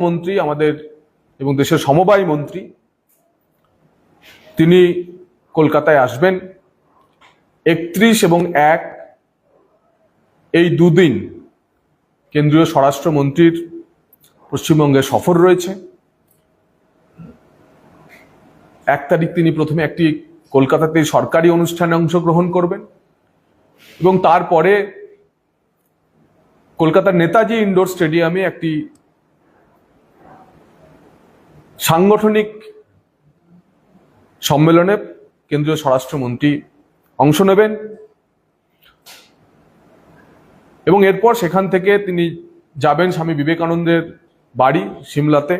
মন্ত্রী, আমাদের এবং দেশের সমবায় মন্ত্রী। তিনি কলকাতায় আসবেন। একত্রিশ এবং এক এই দুদিন কেন্দ্রীয় স্বরাষ্ট্রমন্ত্রীর পশ্চিমবঙ্গে সফর রয়েছে। এক তারিখ তিনি প্রথমে একটি কলকাতাতে সরকারি অনুষ্ঠানে অংশগ্রহণ করবেন এবং তারপরে কলকাতার নেতাজি ইন্ডোর স্টেডিয়ামে একটি সাংগঠনিক সম্মেলনে কেন্দ্রীয় স্বরাষ্ট্রমন্ত্রী অংশ নেবেন এবং এরপর সেখান থেকে তিনি যাবেন স্বামী বিবেকানন্দের বাড়ি সিমলাতে।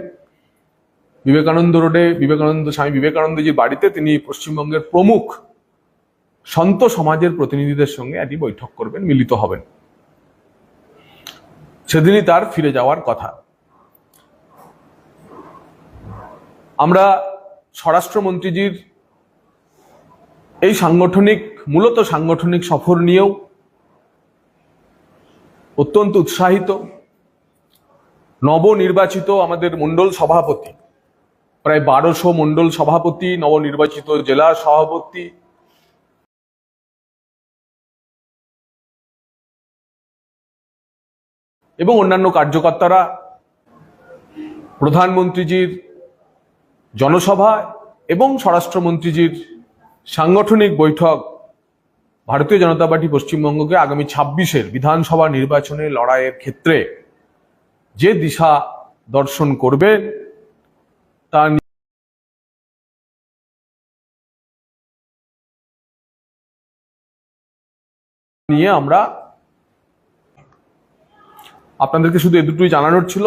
বিবেকানন্দ রোডে বিবেকানন্দ, স্বামী বিবেকানন্দজির বাড়িতে তিনি পশ্চিমবঙ্গের প্রমুখ সন্ত সমাজের প্রতিনিধিদের সঙ্গে একটি বৈঠক করবেন, মিলিত হবেন। সেদিনই তার ফিরে যাওয়ার কথা। আমরা স্বরাষ্ট্রমন্ত্রীজির এই সাংগঠনিক, মূলত সাংগঠনিক সফর নিয়েও অত্যন্ত উৎসাহিত। নবনির্বাচিত আমাদের মণ্ডল সভাপতি, প্রায় বারোশো মণ্ডল সভাপতি, নবনির্বাচিত জেলা সভাপতি, এবং অন্যান্য কার্যকর্তারা, প্রধানমন্ত্রীজির জনসভা এবং স্বরাষ্ট্রমন্ত্রীজির সাংগঠনিক বৈঠক ভারতীয় জনতা পার্টি পশ্চিমবঙ্গকে আগামী ছাব্বিশের বিধানসভা নির্বাচনে লড়াইয়ের ক্ষেত্রে যে দিশা দর্শন করবে, তা নিয়ে আমরা আপনাদেরকে শুধু এ দুটোই জানানোর ছিল।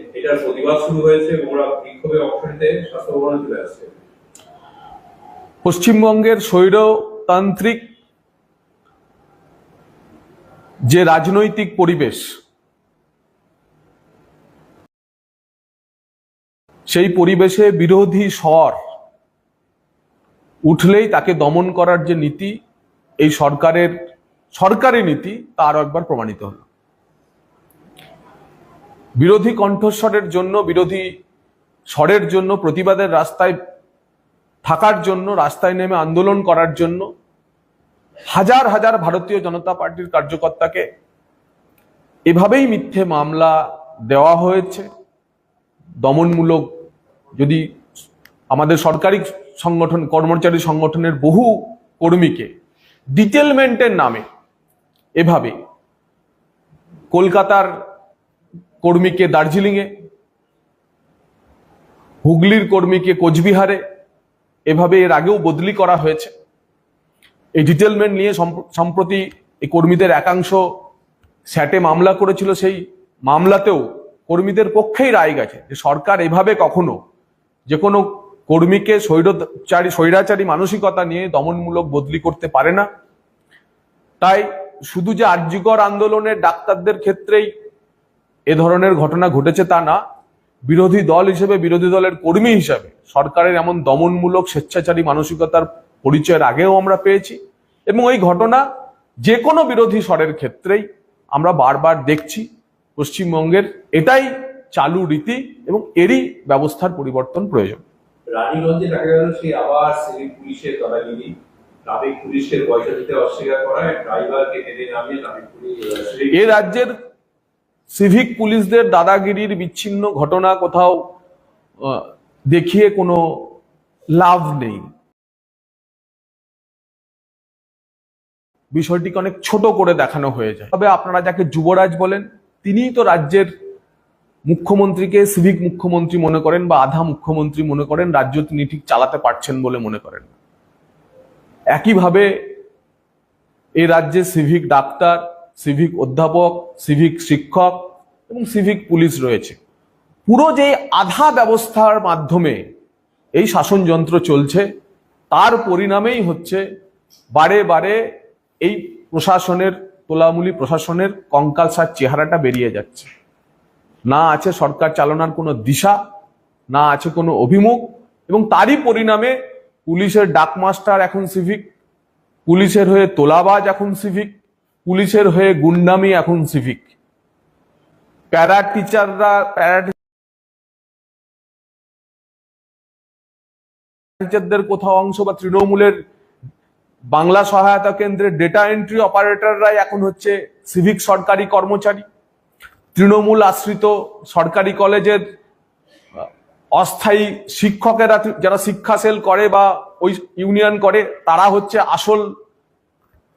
এটার প্রতিবাদ শুরু হয়েছে এবং ওরা বিক্ষোভে অংশ নিতে স্বাস্থ্য চলে আসছে। পশ্চিমবঙ্গের স্বৈরতান্ত্রিক যে রাজনৈতিক পরিবেশ, সেই পরিবেশে বিরোধী স্বর উঠলেই তাকে দমন করার যে নীতি, এই সরকারের, সরকারি নীতি তার একবার প্রমাণিত হলো। বিরোধী কণ্ঠস্বরের জন্য, বিরোধী স্বরের জন্য, প্রতিবাদের রাস্তায় থাকার জন্য, রাস্তায় নেমে আন্দোলন করার জন্য হাজার হাজার ভারতীয় জনতা পার্টির কার্যকর্তাকে এভাবেই মিথ্যে মামলা দেওয়া হয়েছে। দমনমূলক যদি আমাদের সরকারি সংগঠন, কর্মচারী সংগঠনের বহু কর্মীকে ডিটেলমেন্টের নামে এভাবে কলকাতার কর্মীকে দার্জিলিংয়ে, হুগলির কর্মীকে কোচবিহারে, এভাবে এর আগেও বদলি করা হয়েছে। এই ডিটেলমেন্ট নিয়ে সম্প্র- সম্প্রতি এই কর্মীদের একাংশ স্যাটে মামলা করেছিল, সেই মামলাতেও কর্মীদের পক্ষেই রায় গেছে যে সরকার এভাবে কখনো যে কোনো কর্মীকে স্বৈরচারী, স্বৈরাচারী মানসিকতা নিয়ে দমনমূলক বদলি করতে পারে না। তাই শুধু যে আর্যিকর আন্দোলনের ডাক্তারদের ক্ষেত্রেই এ ধরনের ঘটনা ঘটেছে তা না। বিরোধী দল হিসেবে বিরোধী দলের কর্মী হিসাবে সরকারের এমন দমনমূলক স্বেচ্ছাচারী মানসিকতার পরিচয়ের আগেও আমরা পেয়েছি এবং এই ঘটনা যে কোনো বিরোধী স্বরের ক্ষেত্রেই আমরা বারবার দেখছি পশ্চিমবঙ্গের। এটাই চালু রীতি এবং এরই ব্যবস্থার পরিবর্তন প্রয়োজন। রানীগঞ্জে দেখা গেল সেই আবার সিভিক পুলিশের দাদাগিরি ট্রাফিক পুলিশের পয়সা দিতে অস্বীকার করায় ড্রাইভারকে টেনে নামিয়ে ট্রাফিক পুলিশ এ রাজ্যের সিভিক পুলিশদের দাদাগিরির বিচ্ছিন্ন ঘটনা কোথাও দেখিয়ে কোনো লাভ নেই। বিষয়টিকে অনেক ছোট করে দেখানো হয়ে যায়। তবে আপনারা যাকে যুবরাজ বলেন, তিনিই তো রাজ্যের মুখ্যমন্ত্রীকে সিভিক মুখ্যমন্ত্রী মনে করেন বা আধা মুখ্যমন্ত্রী মনে করেন, রাজ্য তিনি ঠিক চালাতে পারছেন বলে মনে করেন। একইভাবে এই রাজ্যে সিভিক ডাক্তার সিভিক অধ্যাপক সিভিক শিক্ষক এবং সিভিক পুলিশ রয়েছে। পুরো যে আধা ব্যবস্থার মাধ্যমে এই শাসনযন্ত্র চলছে, তার পরিণামেই হচ্ছে বারে বারে এই প্রশাসনের তোলামূলি প্রশাসনের কঙ্কালসার চেহারাটা বেরিয়ে যাচ্ছে। না আছে সরকার চালানোর কোনো দিশা, না আছে কোনো অভিমুখ এবং তারই পরিণামে পুলিশের ডাকমাস্টার এখন সিভিক পুলিশের হয়ে তোলাবাজ এখন সিভিক পুলিশের হয়ে গুন্ডামি এখন সিভিক প্যারা টিচাররা প্যারা টিচারদের কোথাও অংশ বা তৃণমূলের বাংলা সহায়তা কেন্দ্রের ডেটা এন্ট্রি অপারেটররাই এখন হচ্ছে সিভিক সরকারি কর্মচারী। তৃণমূল আশ্রিত সরকারি কলেজের অস্থায়ী শিক্ষকেরা যারা শিক্ষা সেল করে বা ওই ইউনিয়ন করে, তারা হচ্ছে আসল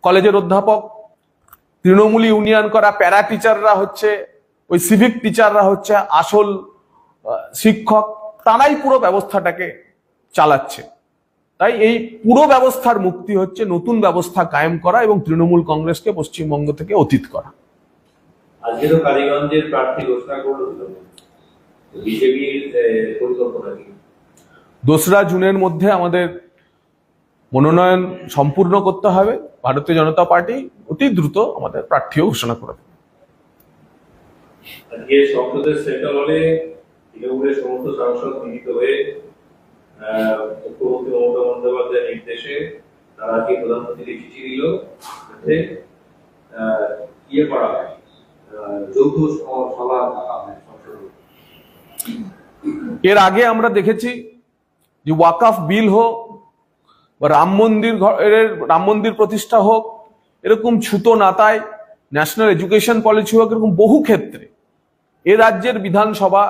কলেজের অধ্যাপক। তৃণমূল ইউনিয়ন করা প্যারা টিচাররা হচ্ছে ওই সিভিক টিচাররা হচ্ছে আসল শিক্ষক তারাই পুরো ব্যবস্থাটাকে চালাচ্ছে। তাই এই পুরো ব্যবস্থার মুক্তি হচ্ছে নতুন ব্যবস্থা কায়েম করা এবং তৃণমূল কংগ্রেসকে পশ্চিমবঙ্গ থেকে অতীত করা। আজকে তো কালীগঞ্জের প্রার্থী ঘোষণা করল বিজেপির পরিকল্পনা দোসরা জুনের মধ্যে আমাদের মনোনয়ন সম্পূর্ণ করতে হবে ভারতীয় জনতা পার্টি অতি দ্রুত আমাদের প্রার্থীও ঘোষণা করে দেবে। আজকে সংসদের সেন্ট্রাল হলে তৃণমূলের সমস্ত সাংসদ মিলিত হয়ে আহ, মুখ্যমন্ত্রী মমতা বন্দ্যোপাধ্যায়ের নির্দেশে তারা আজকে প্রধানমন্ত্রীকে চিঠি দিল যাতে আহ, ইয়ে করা হয় যৌথ সভা হয় এর আগে আমরা দেখেছি যে ওয়াকাফ বিল হোক বা রাম মন্দির রাম মন্দির প্রতিষ্ঠা হোক এরকম ছুতো নাতায় ন্যাশনাল এডুকেশন পলিসি হোক, এরকম বহু ক্ষেত্রে এ রাজ্যের বিধানসভা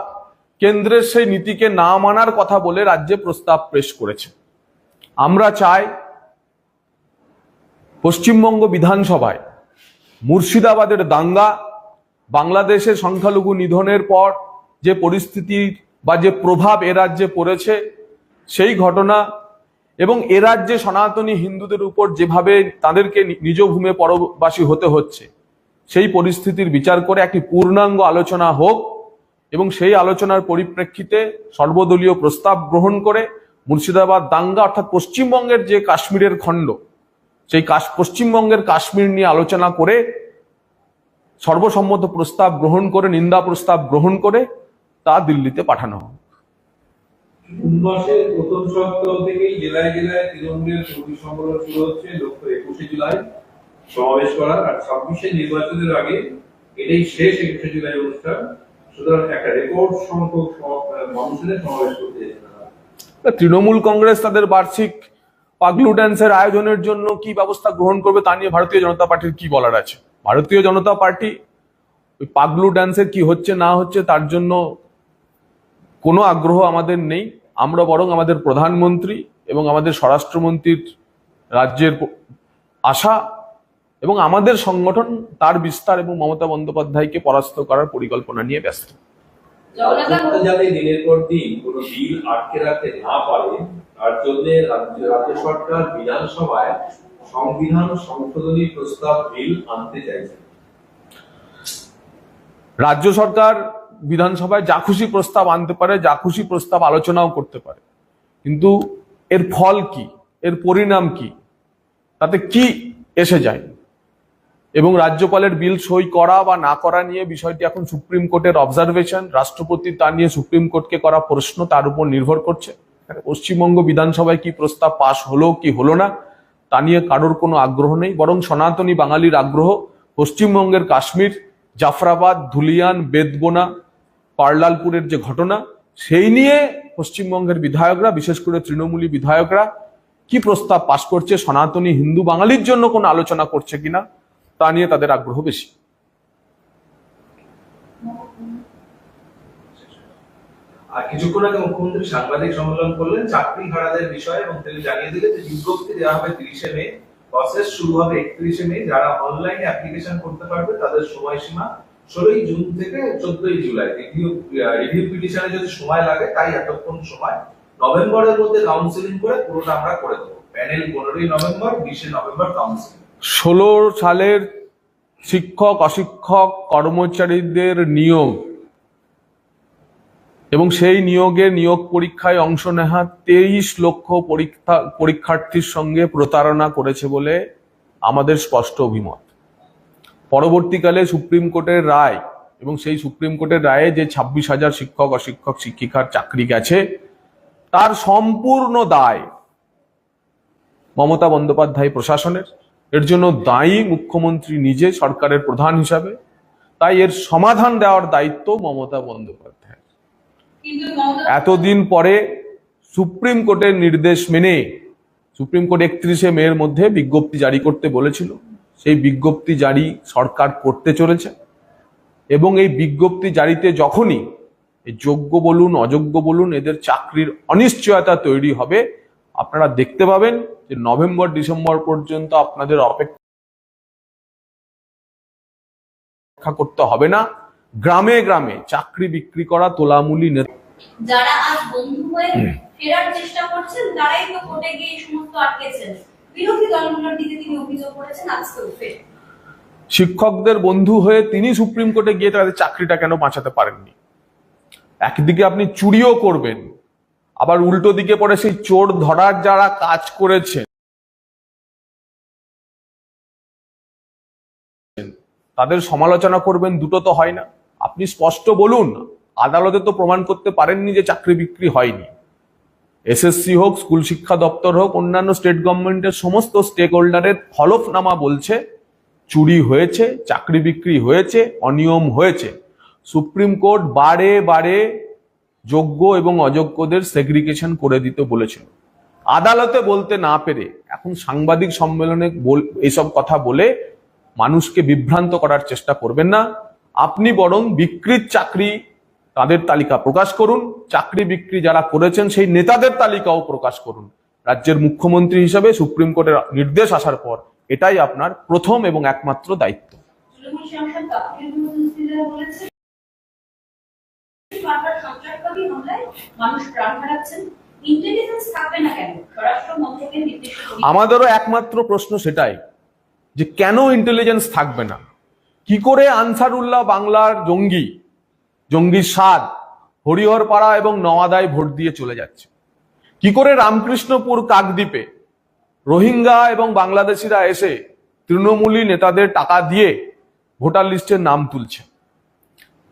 কেন্দ্রের সেই নীতিকে না মানার কথা বলে রাজ্যে প্রস্তাব পেশ করেছে। আমরা চাই পশ্চিমবঙ্গ বিধানসভায় মুর্শিদাবাদের দাঙ্গা, বাংলাদেশে সংখ্যালঘু নিধনের পর যে পরিস্থিতি বা যে প্রভাব এ রাজ্যে পড়েছে, সেই ঘটনা এবং এ রাজ্যে সনাতনী হিন্দুদের উপর যেভাবে তাদেরকে নিজ ভূমে পরবাসী হতে হচ্ছে, সেই পরিস্থিতির বিচার করে একটি পূর্ণাঙ্গ আলোচনা হোক এবং সেই আলোচনার পরিপ্রেক্ষিতে সর্বদলীয় প্রস্তাব গ্রহণ করে মুর্শিদাবাদ দাঙ্গা অর্থাৎ পশ্চিমবঙ্গের যে কাশ্মীরের খণ্ড, সেই পশ্চিমবঙ্গের কাশ্মীর নিয়ে আলোচনা করে সর্বসম্মত প্রস্তাব গ্রহণ করে, নিন্দা প্রস্তাব গ্রহণ করে তা দিল্লিতে পাঠানো হয় প্রথম সপ্তাহ জেলায় জেলায় তৃণমূলের কর্মী শুরু হচ্ছে লক্ষ্য একুশে জুলাই সমাবেশ করার আর ছাব্বিশে নির্বাচনের আগে এটাই শেষ একুশে জুলাই অনুষ্ঠান। সুতরাং একটা রেকর্ড সংখ্যক মানুষের সমাবেশ করতে তৃণমূল কংগ্রেস তাদের বার্ষিক পাগলু ড্যান্সের আয়োজনের জন্য কি ব্যবস্থা গ্রহণ করবে তা নিয়ে ভারতীয় জনতা পার্টির কি বলার আছে? ভারতীয় জনতা পার্টি পাগলু ড্যান্সের কি হচ্ছে না হচ্ছে তার জন্য কোনো আগ্রহ আমাদের নেই। আমরা বরং আমাদের প্রধানমন্ত্রী এবং আমাদের স্বরাষ্ট্রমন্ত্রীর রাজ্যের আশা এবং আমাদের সংগঠন তার বিস্তার এবং মমতা বন্দ্যোপাধ্যায়কে পরাস্ত করার পরিকল্পনা নিয়ে ব্যস্ত। যাতে দিনের পর দিন কোনো বিল আটকে রাখতে না পারে তার জন্য রাজ্য রাজ্য সরকার বিধানসভায় সংবিধান সংশোধনী প্রস্তাব বিল আনতে চাইছে। রাজ্য সরকার বিধানসভায় যা খুশি প্রস্তাব আনতে পারে, যা খুশি প্রস্তাব আলোচনাও করতে পারে। কিন্তু এর ফল কি? এর পরিণাম কি? তাতে কি এসে যায়? এবং রাজ্যপালের বিল সই করা বা না করা নিয়ে বিষয়টি এখন সুপ্রিম কোর্টের অবজারভেশন রাষ্ট্রপতি তা নিয়ে সুপ্রিম কোর্টকে করা প্রশ্ন তার উপর নির্ভর করছে। পশ্চিমবঙ্গ বিধানসভায় কি প্রস্তাব পাশ হলো কি হলো না, তা নিয়ে কারোর কোনো আগ্রহ নেই। বরং সনাতনী বাঙালির আগ্রহ পশ্চিমবঙ্গের কাশ্মীর, জাফরাবাদ, ধুলিয়ান বেদবোনা পার্লালপুরের যে ঘটনা, সেই নিয়ে পশ্চিমবঙ্গের বিধায়করা, বিশেষ করে তৃণমূলী বিধায়করা কি প্রস্তাব পাশ করছে, সনাতনী হিন্দু বাঙালির জন্য কোনো আলোচনা করছে কিনা, তা নিয়ে তাদের আগ্রহ বেশি। আর কিছুক্ষণ আগে মুখ্যমন্ত্রী সাংবাদিক সম্মেলন করলেন চাকরি হারাদের বিষয়ে এবং তিনি জানিয়ে দিলেন যে বিজ্ঞপ্তি দেওয়া হবে তিরিশে মে, প্রসেস শুরু হবে একত্রিশে মে, যারা অনলাইনে অ্যাপ্লিকেশন করতে পারবে তাদের সময়সীমা ষোলোই জুন থেকে চোদ্দই জুলাই। রিভিউ রিভিউ পিটিশনে যদি সময় লাগে, তাই এতক্ষণ সময়। নভেম্বরের মধ্যে কাউন্সিলিং করে পুরোটা আমরা করে দেবো। প্যানেল পনেরোই নভেম্বর, বিশে নভেম্বর কাউন্সিলিং ষোলো সালের শিক্ষক, অশিক্ষক, কর্মচারীদের নিয়োগ। এবং সেই নিয়োগের নিয়োগ পরীক্ষায় অংশ নেওয়া তেইশ লক্ষ পরীক্ষা, পরীক্ষার্থীর সঙ্গে প্রতারণা করেছে বলে আমাদের স্পষ্ট অভিমত। পরবর্তীকালে সুপ্রিম কোর্টের রায় এবং সেই সুপ্রিম কোর্টের রায়ে যে ছাব্বিশ হাজার শিক্ষক, অশিক্ষক, শিক্ষিকার চাকরি গেছে, তার সম্পূর্ণ দায় মমতা বন্দ্যোপাধ্যায় প্রশাসনের। এর জন্য দায়ী মুখ্যমন্ত্রী নিজে সরকারের প্রধান হিসাবে। তাই এর সমাধান দেওয়ার দায়িত্ব মমতা বন্দ্যোপাধ্যায় এতদিন পরে সুপ্রিম কোর্টের নির্দেশ মেনে, সুপ্রিম কোর্ট একত্রিশে মের মধ্যে বিজ্ঞপ্তি জারি করতে বলেছিল। সেই বিজ্ঞপ্তি জারি সরকার করতে চলেছে। এবং এই বিজ্ঞপ্তি জারিতে যখনই যোগ্য বলুন, অযোগ্য বলুন, এদের চাকরির অনিশ্চয়তা তৈরি হবে, আপনারা দেখতে পাবেন যে নভেম্বর, ডিসেম্বর পর্যন্ত আপনাদের অপেক্ষা করতে হবে না। গ্রামে গ্রামে চাকরি বিক্রি করা তোলামুলি যারা আজ বন্ধু হয়ে ফেরার চেষ্টা করছেন, তারাই তো কোর্টে গিয়ে সমস্ত আটকেছেন। করেছেন শিক্ষকদের বন্ধু হয়ে তিনি সুপ্রিম কোর্টে গিয়ে তাদের চাকরিটা কেন বাঁচাতে পারেননি? একদিকে আপনি চুরিও করবেন, আবার উল্টো দিকে পরে সেই চোর ধরার যারা কাজ করেছে তাদের সমালোচনা করবেন, দুটো তো হয় না। আপনি স্পষ্ট বলুন, আদালতে তো প্রমাণ করতে পারেননি যে চাকরি বিক্রি হয়নি। এসএসসি হোক, স্কুল শিক্ষা দপ্তর হোক, অন্যান্য স্টেট গভর্নমেন্টের সমস্ত স্টেক হোল্ডারের হলফনামা বলছে, চুরি হয়েছে, চাকরি বিক্রি হয়েছে, অনিয়ম হয়েছে। সুপ্রিম কোর্ট বারে বারে যোগ্য এবং অযোগ্যদের সেগ্রিগেশন করে দিতে বলেছিল আদালতে বলতে না পেরে এখন সাংবাদিক সম্মেলনে এসব কথা বলে মানুষকে বিভ্রান্ত করার চেষ্টা করবেন না। আপনি বরং বিকৃত চাকরি তাদের তালিকা প্রকাশ করুন। চাকরি বিক্রি যারা করেছেন সেই নেতাদের তালিকাও প্রকাশ করুন। রাজ্যের মুখ্যমন্ত্রী হিসেবে সুপ্রিম কোর্টের নির্দেশ আসার পর এটাই আপনার প্রথম এবং একমাত্র দায়িত্ব। আমাদেরও একমাত্র প্রশ্ন সেটাই যে কেন ইন্টেলিজেন্স থাকবে না? কি করে আনসারুল্লাহ বাংলার জঙ্গি জঙ্গি সাদ হরিহরপাড়া এবং নওয়াদায় ভোট দিয়ে চলে যাচ্ছে। কি করে রামকৃষ্ণপুর কাকদ্বীপে রোহিঙ্গা এবং বাংলাদেশিরা এসে তৃণমূলী নেতাদের টাকা দিয়ে ভোটার লিস্টের নাম তুলছে?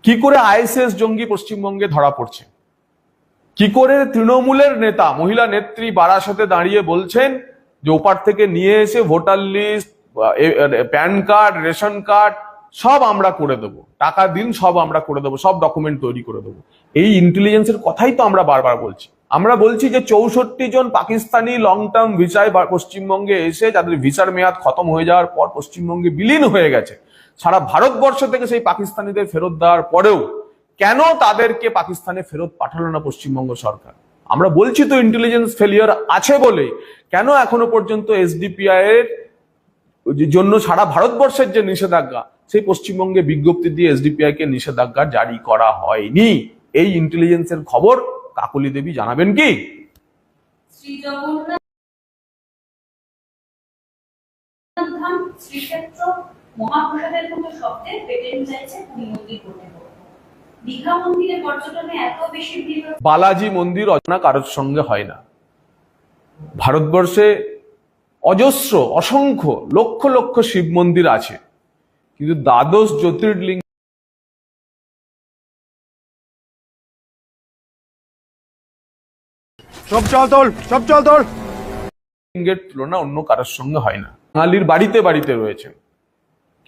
কি করে আইএসএস জঙ্গি পশ্চিমবঙ্গে ধরা পড়ছে? কি করে তৃণমূলের নেতা, মহিলা নেত্রী বারাসতে দাঁড়িয়ে বলছেন যে ওপার থেকে নিয়ে এসে voter list PAN card, ration card সব আমরা করে দেবো। টাকা দিন সব আমরা করে দেবো, সব ডকুমেন্ট তৈরি করে দেবো। এই ইন্টেলিজেন্সের কথাই তো আমরা বারবার বলছি। আমরা বলছি যে চৌষট্টি জন পাকিস্তানি লং টার্ম ভিসায় পশ্চিমবঙ্গে এসে যাদের ভিসার মেয়াদ খতম হয়ে যাওয়ার পর পশ্চিমবঙ্গে বিলীন হয়ে গেছে। সারা ভারতবর্ষ থেকে সেই পাকিস্তানিদের ফেরত দেওয়ার পরেও কেন তাদেরকে পাকিস্তানে ফেরত পাঠালো না পশ্চিমবঙ্গ সরকার? আমরা বলছি তো ইন্টেলিজেন্স ফেলিয়ার আছে বলে কেন এখনও পর্যন্ত এসডিপিআই এর জন্য সারা ভারতবর্ষের যে নিষেধাজ্ঞা সেই পশ্চিমবঙ্গে বিজ্ঞপ্তি দিয়ে এসডিপিআই কে নিষেধাজ্ঞা জারি করা হয়নি। এই ইন্টেলিজেন্সের খবর কাকলি দেবী জানাবেন কি? শ্রী শ্রীক্ষেত্র মহাপ্রসাদের মতো শব্দে পেটেন্ট চাইছে পুরী মন্দির কর্তৃপক্ষ দীঘা মন্দিরে পর্যটনে এত বেশি ভিড় বালাজি মন্দির অচনা কারোর সঙ্গে হয় না। ভারতবর্ষে অজস্র অসংখ্য লক্ষ লক্ষ শিব মন্দির আছে। কিন্তু দ্বাদশ জ্যোতির্লিঙ্গ সব চল তোল সব চল তোল। লিঙ্গের তুলনা অন্য কারোর সঙ্গে হয় না। বাঙালির বাড়িতে বাড়িতে রয়েছেন।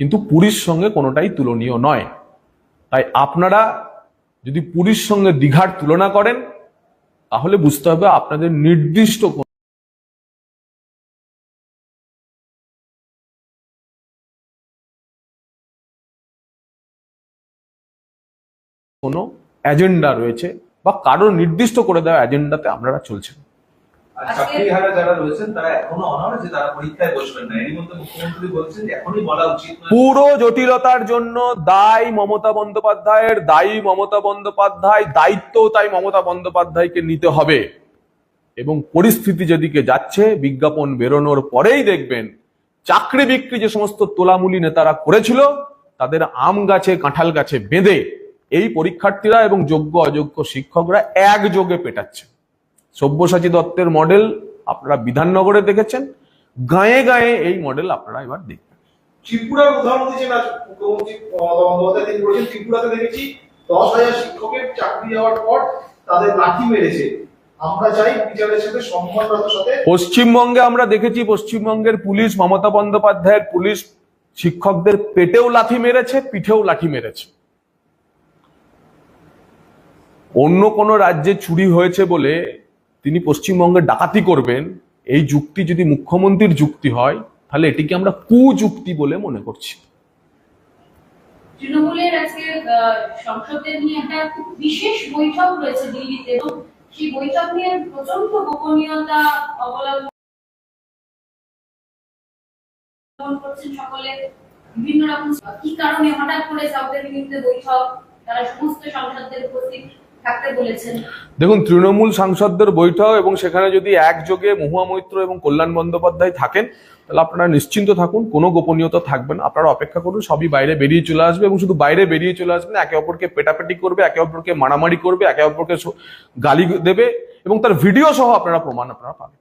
কিন্তু পুরীর সঙ্গে কোনোটাই তুলনীয় নয়। তাই আপনারা যদি পুরীর সঙ্গে দীঘার তুলনা করেন তাহলে বুঝতে হবে আপনাদের নির্দিষ্ট কোন- এজেন্ডা রয়েছে বা কারোর নির্দিষ্ট করে দেওয়া এজেন্ডাতে আপনারা চলছেন। পুরো জটিলতার জন্য দায়ী মমতা বন্দ্যোপাধ্যায়ের দায়ী মমতা বন্দ্যোপাধ্যায় দায়িত্ব তাই মমতা বন্দ্যোপাধ্যায়কে নিতে হবে। এবং পরিস্থিতি যেদিকে যাচ্ছে বিজ্ঞাপন বেরোনোর পরেই দেখবেন চাকরি বিক্রি যে সমস্ত তোলামুলি নেতারা করেছিল তাদের আম গাছে কাঁঠাল গাছে বেঁধে এই পরীক্ষার্থীরা এবং যোগ্য অযোগ্য শিক্ষকরা একযোগে পেটাচ্ছে। সব্যসাচী দত্তের মডেল আপনারা বিধাননগরে দেখেছেন। গায়ে গায়ে এই মডেল আপনারা এবার দেখবেন। ত্রিপুরার উদাহরণ দিয়েছেন আজ মুখ্যমন্ত্রী মমতা বন্দ্যোপাধ্যায়। তিনি বলেছেন ত্রিপুরাতে দেখেছি দশ হাজার শিক্ষকের চাকরি যাওয়ার পর তাদের লাঠি মেরেছে। আমরা চাই বিচারের সাথে সম্মানরত সাথে। পশ্চিমবঙ্গে আমরা দেখেছি পশ্চিমবঙ্গের পুলিশ মমতা বন্দ্যোপাধ্যায়ের পুলিশ শিক্ষকদের পেটেও লাঠি মেরেছে পিঠেও লাঠি মেরেছে। অন্য কোনো রাজ্যে চুরি হয়েছে বলে তিনি পশ্চিমবঙ্গে ডাকাতি করবেন, এই যুক্তি যদি মুখ্যমন্ত্রীর যুক্তি হয়, তাহলে এটিকে আমরা কুযুক্তি বলে মনে করছি। তৃণমূলের আজকে সংসদের নিয়ে একটা বিশেষ বৈঠক রয়েছে দিল্লিতে, এবং সেই বৈঠক নিয়ে প্রচণ্ড গোপনীয়তা অবলম্বন করছেন সকলে। বিভিন্ন রকম কি কারণে হঠাৎ করে বিরুদ্ধে বৈঠক, তারা সমস্ত সংসদদের উপস্থিত। দেখুন তৃণমূল সাংসদদের বৈঠক এবং সেখানে যদি একযোগে মহুয়া মৈত্র এবং কল্যাণ বন্দ্যোপাধ্যায় থাকেন তাহলে আপনারা নিশ্চিন্ত থাকুন কোনো গোপনীয়তা থাকবে না। আপনারা অপেক্ষা করুন সবই বাইরে বেরিয়ে চলে আসবে এবং শুধু বাইরে বেরিয়ে চলে আসবে না একে অপরকে পেটাপেটি করবে একে অপরকে মারামারি করবে একে অপরকে গালি দেবে এবং তার ভিডিও সহ আপনারা প্রমাণ আপনারা পাবেন।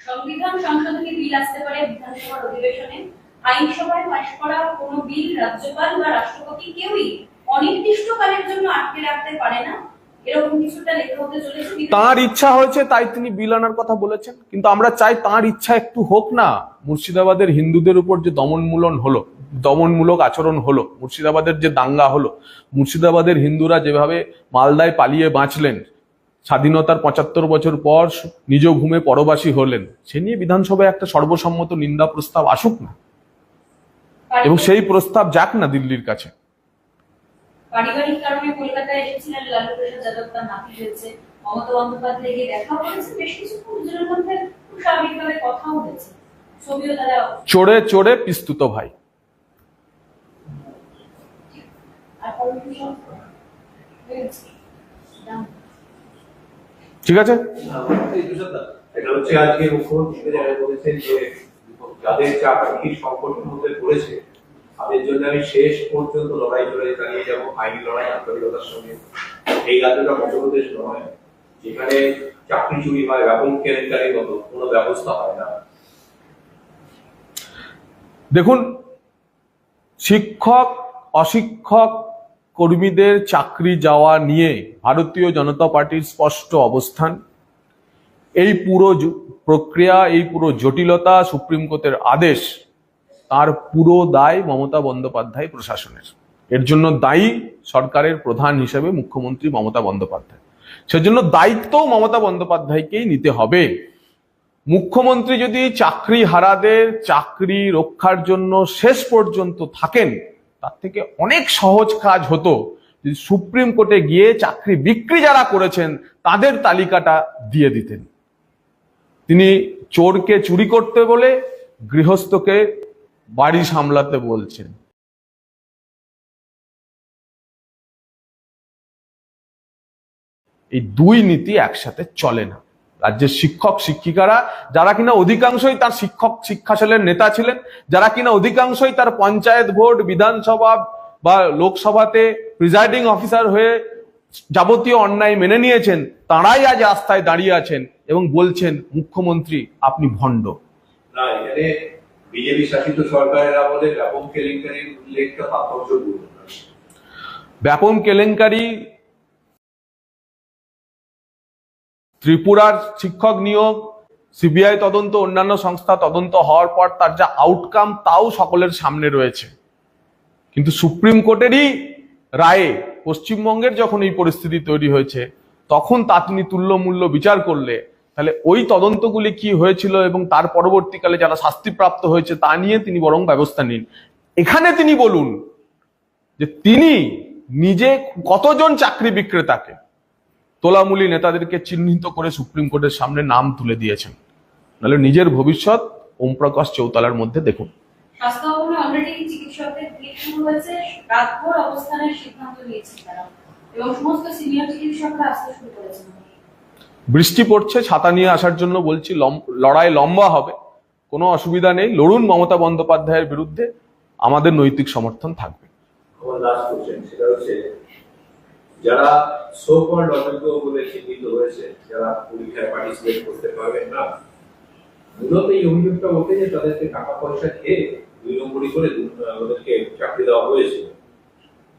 সংবিধান সংশোধনী বিল আসতে পারে বিধানসভার অধিবেশনে। আইনসভায় পাশ করা কোনো বিল রাজ্যপাল বা রাষ্ট্রপতি কেউই অনির্দিষ্টকালের জন্য আটকে রাখতে পারে না। তার ইচ্ছা হয়েছে তাই তিনি বিল আনার কথা বলেছেন। কিন্তু আমরা চাই তার ইচ্ছা একটু হোক না। মুর্শিদাবাদের হিন্দুদের উপর যে দমনমূলন হলো দমনমূলক আচরণ হলো মুর্শিদাবাদের যে দাঙ্গা হলো মুর্শিদাবাদের হিন্দুরা যেভাবে মালদায় পালিয়ে বাঁচলেন স্বাধীনতার পঁচাত্তর বছর পর নিজ ভূমে পরবাসী হলেন সে নিয়ে বিধানসভায় একটা সর্বসম্মত নিন্দা প্রস্তাব আসুক না। এবং সেই প্রস্তাব যাক না দিল্লির কাছে। পারিবারিক কারণে কলকাতায় এসেছিলেন লালু প্রসাদ যাদব তার নাতি হয়েছে মমতা বন্দ্যোপাধ্যায়। গিয়ে দেখা করেছে বেশ কিছু দুজনের মধ্যে খুব স্বাভাবিকভাবে কথাও হয়েছে। ছবিও তারা চড়ে চড়ে পিস্তুত ভাই। ঠিক আছে? এটা হচ্ছে আজকে মুখ্যমন্ত্রী যারা বলেছেন যে যাদের চাকরির সংকটের মধ্যে পড়েছে তাদের জন্য আমি শেষ পর্যন্ত লড়াই লড়াই চালিয়ে যাব, আইনি লড়াই, আন্তরিকতার সঙ্গে। এই রাজ্যটা মধ্যপ্রদেশ নয়, যেখানে চাকরি চুরি হয়, ব্যাপক কেলেঙ্কারির মতো, কোনো ব্যবস্থা হয় না। দেখুন, শিক্ষক, অশিক্ষক কর্মীদের চাকরি যাওয়া নিয়ে ভারতীয় জনতা পার্টির স্পষ্ট অবস্থান। এই পুরো প্রক্রিয়া, এই পুরো জটিলতা সুপ্রিম কোর্টের আদেশ তার পুরো দায় মমতা বন্দ্যোপাধ্যায় প্রশাসনের। এর জন্য দায়ী সরকারের প্রধান হিসেবে মুখ্যমন্ত্রী মমতা বন্দ্যোপাধ্যায়। সেজন্য দায়িত্ব মমতা বন্দ্যোপাধ্যায়কেই নিতে হবে। মুখ্যমন্ত্রী যদি চাকরি হারাদের, চাকরি রক্ষার জন্য শেষ পর্যন্ত থাকেন, তার থেকে অনেক সহজ কাজ হতো। যদি সুপ্রিম কোর্টে গিয়ে চাকরি বিক্রি যারা করেছেন, তাদের তালিকাটা দিয়ে দিতেন। তিনি চোরকে চুরি করতে বলে, গৃহস্থকে বাড়ি সামলাতে বলছেন। এই দুই নীতি একসাথে চলে না। রাজ্যের শিক্ষক, শিক্ষিকারা, যারা কিনা অধিকাংশই তার শিক্ষক, শিক্ষাশালের নেতা ছিলেন, যারা কিনা অধিকাংশই তার পঞ্চায়েত ভোট, বিধানসভা বা লোকসভাতে প্রিজাইডিং অফিসার হয়ে যাবতীয় অন্যায় মেনে নিয়েছেন, তারাই আজ আস্থায় দাঁড়িয়ে আছেন এবং বলছেন, মুখ্যমন্ত্রী, আপনি ভণ্ড। বিজেপি শাসিত সরকারের আমলে ব্যাপক কেলেঙ্কারির ব্যাপন কেলেঙ্কারি ত্রিপুরার শিক্ষক নিয়োগ, সিবিআই তদন্ত, অন্যান্য সংস্থা তদন্ত হওয়ার পর তার যা আউটকাম তাও সকলের সামনে রয়েছে। কিন্তু সুপ্রিম কোর্টেরই রায়ে পশ্চিমবঙ্গের যখন এই পরিস্থিতি তৈরি হয়েছে, তখন তা তিনি তুল্য মূল্য বিচার করলে তাহলে ওই তদন্তগুলি কি হয়েছিল এবং তার পরবর্তীকালে যারা শাস্তিপ্রাপ্ত হয়েছে তা নিয়ে তিনি বরং ব্যবস্থা নিন। এখানে তিনি বলুন যে তিনি নিজে কতজন চাকরি বিক্রেতাকে তোলামুলি নেতাদেরকে চিহ্নিত করে সুপ্রিম কোর্টের সামনে নাম তুলে দিয়েছেন। নাহলে নিজের ভবিষ্যৎ ওম প্রকাশ চৌতালার মধ্যে দেখুন। এবং সমস্ত সিনিয়র চিকিৎসকরা আসতে শুরু করেছেন। বৃষ্টি পড়ছে, ছাতা নিয়ে আসার জন্য বলছি লড়াই লম্বা হবে। কোনো অসুবিধা নেই। লড়ুন মমতা বন্দ্যোপাধ্যায়ের বিরুদ্ধে। আমাদের নৈতিক সমর্থন থাকবে।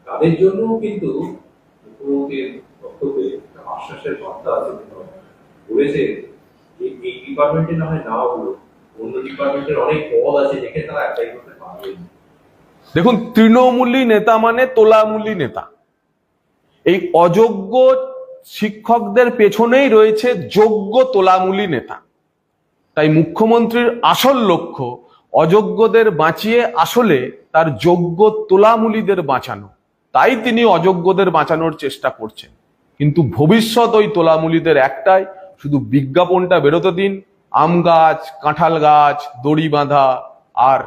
তাদের জন্য কিন্তু বক্তব্যে একটা আশ্বাসের বার্তা আছে বলেছে যে এই ডিপার্টমেন্টে না হয় হলো অন্য ডিপার্টমেন্টের অনেক পদ আছে তারা অ্যাপ্লাই করতে পারবে দেখুন, তৃণমূলী নেতা মানে তোলামূলী নেতা। এই অযোগ্য শিক্ষকদের পেছনেই রয়েছে যোগ্য তোলামূলী নেতা। তাই মুখ্যমন্ত্রীর আসল লক্ষ্য অযোগ্যদের বাঁচিয়ে আসলে তার যোগ্য তোলামূলীদের বাঁচানো। তাই তিনি অযোগ্যদের বাঁচানোর চেষ্টা করছেন। কিন্তু ভবিষ্যৎ ওই তোলামুলিদের একটাই, শুধু বিজ্ঞাপনটা বেরোতে দিন, আম গাছ, কাঁঠাল গাছ, দড়ি বাঁধা, আর